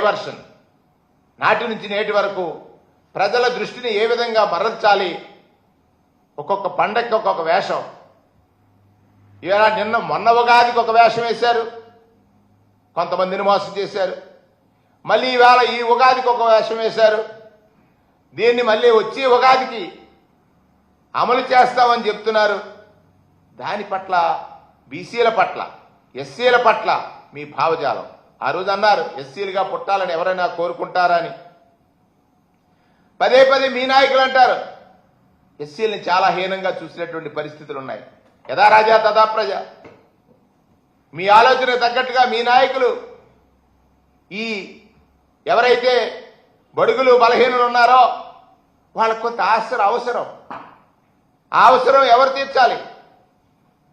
Diversion నాటి నుంచి నేటి వరకు ప్రజల దృష్టిని ఏ విధంగా మరల్చాలి? ఒక్కొక్క పండక్కి ఒక్కొక్క వేషం. ఇలా నిన్న మొన్న ఉగాదికి ఒక వేషం వేశారు. కొంతమందిని మోసం చేశారు. మళ్ళీ ఈవేళ ఈ ఉగాదికి ఒక వేషం వేశారు. దీన్ని మళ్ళీ వచ్చే ఉగాదికి అమలు చేస్తామని చెప్తున్నారు. దాని పట్ల బీసీల పట్ల ఎస్సీల పట్ల మీ భావజాలం. ఆ రోజు అన్నారు ఎస్సీలుగా పుట్టాలని ఎవరైనా కోరుకుంటారని. పదే పదే మీ నాయకులు అంటారు ఎస్సీలని చాలా హీనంగా చూసినటువంటి పరిస్థితులు ఉన్నాయి యథా రాజా తదా ప్రజ. మీ ఆలోచన తగ్గట్టుగా మీ నాయకులు ఈ ఎవరైతే బడుగులు బలహీనులు ఉన్నారో వాళ్ళకు కొంత ఆశ్ర అవసరం. ఆ అవసరం ఎవరు తీర్చాలి?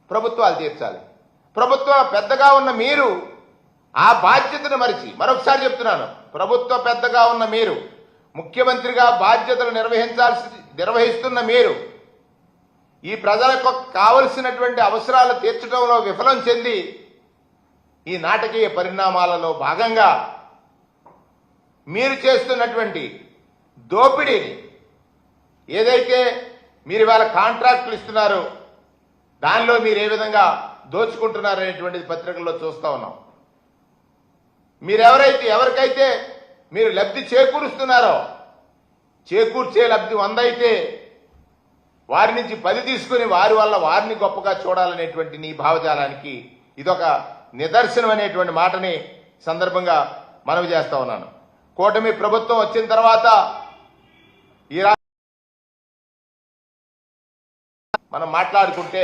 ప్రభుత్వాలు తీర్చాలి. ప్రభుత్వం పెద్దగా ఉన్న మీరు ఆ బాధ్యతను మరిచి మరొకసారి చెప్తున్నాను ప్రభుత్వ పెద్దగా ఉన్న మీరు ముఖ్యమంత్రిగా బాధ్యతలు నిర్వహించాల్సి నిర్వహిస్తున్న మీరు ఈ ప్రజలకు కావలసినటువంటి అవసరాలు తీర్చడంలో విఫలం చెంది ఈ నాటకీయ పరిణామాలలో భాగంగా మీరు చేస్తున్నటువంటి దోపిడీని ఏదైతే మీరు ఇవాళ కాంట్రాక్టులు ఇస్తున్నారో దానిలో మీరు ఏ విధంగా దోచుకుంటున్నారనేటువంటిది పత్రికల్లో చూస్తా ఉన్నాం. మీరెవరైతే ఎవరికైతే మీరు లబ్ధి చేకూరుస్తున్నారో చేకూర్చే లబ్ధి వంద అయితే వారి నుంచి పది తీసుకుని వారి వల్ల వారిని గొప్పగా చూడాలనేటువంటి నీ భావజాలానికి ఇదొక నిదర్శనం అనేటువంటి మాటని సందర్భంగా మనవి చేస్తా ఉన్నాను. కూటమి ప్రభుత్వం వచ్చిన తర్వాత ఈ మనం మాట్లాడుకుంటే